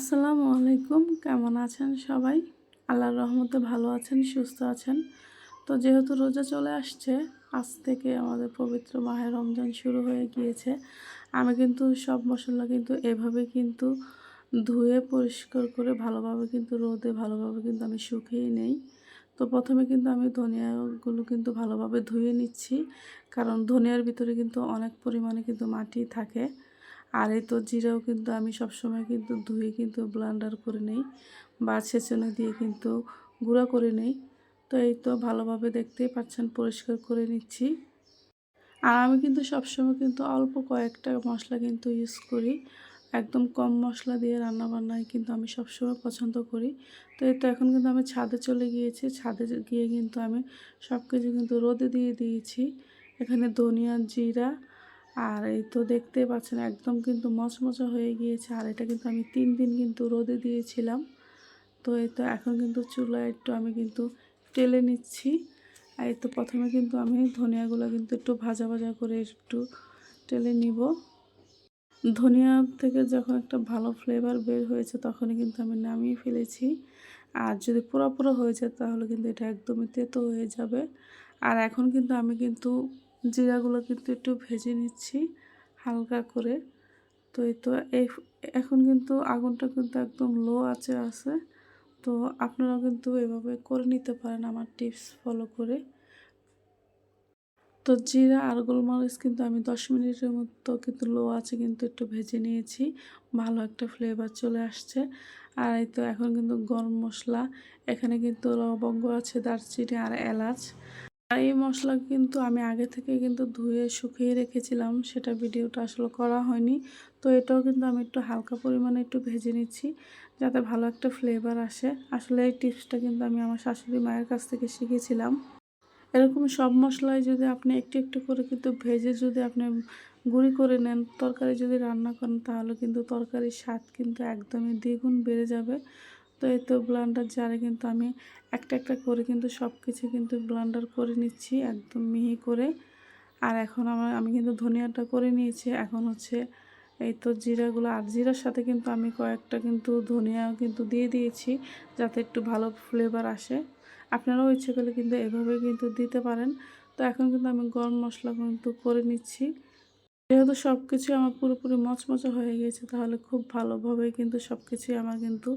আসসালামু আলাইকুম। কেমন আছেন সবাই? আল্লাহর রহমতে ভালো আছেন, সুস্থ আছেন। তো যেহেতু রোজা চলে আসছে, আজ থেকে আমাদের পবিত্র মাহে রমজান শুরু হয়ে গিয়েছে। আমি কিন্তু সব মশলা কিন্তু এভাবে কিন্তু ধুয়ে, পরিষ্কার করে, ভালোভাবে কিন্তু রোদে, ভালোভাবে কিন্তু আমি শুকিয়ে নেই। তো প্রথমে কিন্তু আমি ধনিয়াগুলো কিন্তু ভালোভাবে ধুয়ে নিচ্ছি। কারণ ধনিয়ার ভিতরে কিন্তু অনেক পরিমাণে কিন্তু মাটি থাকে। আর এই তো জিরাও কিন্তু আমি সবসময় কিন্তু ধুয়ে কিন্তু ব্লান্ডার করে নেই বা ছেঁচনে দিয়ে কিন্তু গুঁড়া করে নেই। তো এই তো ভালোভাবে দেখতেই পাচ্ছেন, পরিষ্কার করে নিচ্ছি। আর আমি কিন্তু সবসময় কিন্তু অল্প কয়েকটা মশলা কিন্তু ইউজ করি। একদম কম মশলা দিয়ে রান্না বান্নায় কিন্তু আমি সবসময় পছন্দ করি। তো এই তো এখন কিন্তু আমি ছাদে চলে গিয়েছি। ছাদে গিয়ে কিন্তু আমি সব কিছু কিন্তু রোদে দিয়ে দিয়েছি। এখানে ধনিয়া জিরা আর এই তো দেখতে পাচ্ছেন একদম কিন্তু মচমচা হয়ে গিয়েছে। আর এটা কিন্তু আমি তিন দিন কিন্তু রোদে দিয়েছিলাম। তো এই তো এখন কিন্তু চুলায় একটু আমি কিন্তু টেলে নিচ্ছি। আর এই তো প্রথমে কিন্তু আমি ধনিয়াগুলো কিন্তু একটু ভাজা ভাজা করে একটু টেলে নিব। ধনিয়া থেকে যখন একটা ভালো ফ্লেভার বের হয়েছে তখনই কিন্তু আমি নামিয়ে ফেলেছি। আর যদি পুরো পুরো হয়ে যায় তাহলে কিন্তু এটা একদমই তেতো হয়ে যাবে। আর এখন কিন্তু আমি কিন্তু জিরাগুলো কিন্তু একটু ভেজে নিচ্ছি হালকা করে। তো এই তো এখন কিন্তু আগুনটা কিন্তু একদম লো আছে আছে। তো আপনারা কিন্তু এভাবে করে নিতে পারেন আমার টিপস ফলো করে। তো জিরা আর গোলমরিচ কিন্তু আমি দশ মিনিটের মতো কিন্তু লো আছে কিন্তু একটু ভেজে নিয়েছি। ভালো একটা ফ্লেভার চলে আসছে। আর এই তো এখন কিন্তু গরম মশলা, এখানে কিন্তু লবঙ্গ আছে, দারচিনি আর এলাচ। আর এই মশলা কিন্তু আমি আগে থেকে কিন্তু ধুয়ে শুকিয়ে রেখেছিলাম, সেটা ভিডিওটা আসলে করা হয়নি। তো এটাও কিন্তু আমি একটু হালকা পরিমাণে একটু ভেজে নিচ্ছি, যাতে ভালো একটা ফ্লেভার আসে। আসলে এই টিপসটা কিন্তু আমি আমার শাশুড়ি মায়ের কাছ থেকে শিখেছিলাম। এরকম সব মশলায় যদি আপনি একটু একটু করে কিন্তু ভেজে যদি আপনি গুঁড়ি করে নেন, তরকারি যদি রান্না করেন, তাহলে কিন্তু তরকারির স্বাদ কিন্তু একদমই দ্বিগুণ বেড়ে যাবে। তো এই তো ব্লান্ডার জারে কিন্তু আমি একটা একটা করে কিন্তু সব কিছু কিন্তু ব্লান্ডার করে নিচ্ছি, একদম মিহি করে। আর এখন আমার আমি কিন্তু ধনিয়াটা করে নিয়েছি। এখন হচ্ছে এই তো জিরাগুলো, আর জিরার সাথে কিন্তু আমি কয়েকটা কিন্তু ধনিয়া কিন্তু দিয়ে দিয়েছি যাতে একটু ভালো ফ্লেভার আসে। আপনারাও ইচ্ছে করলে কিন্তু এভাবে কিন্তু দিতে পারেন। তো এখন কিন্তু আমি গরম মশলা কিন্তু করে নিচ্ছি। যেহেতু সব কিছুই আমার পুরোপুরি মচমচা হয়ে গিয়েছে, তাহলে খুব ভালোভাবে কিন্তু সব কিছুই আমার কিন্তু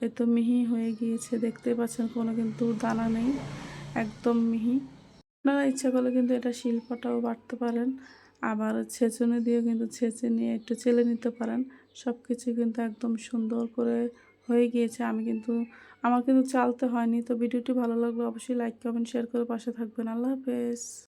এত মিহি হয়ে গিয়েছে, দেখতে পাচ্ছেন কোনো কিন্তু দানা নেই, একদম মিহি। আপনারা ইচ্ছা করলে কিন্তু এটা শিল্পটাও বাড়তে পারেন, আবার ছেঁচুনি দিয়েও কিন্তু ছেঁচে নিয়ে একটু চেলে নিতে পারেন। সব কিছু কিন্তু একদম সুন্দর করে হয়ে গিয়েছে, আমি কিন্তু, আমার কিন্তু চালতে হয়নি, তো ভিডিওটি ভালো লাগলে অবশ্যই লাইক কমেন্ট শেয়ার করে পাশে থাকবেন। আল্লাহ হাফেজ।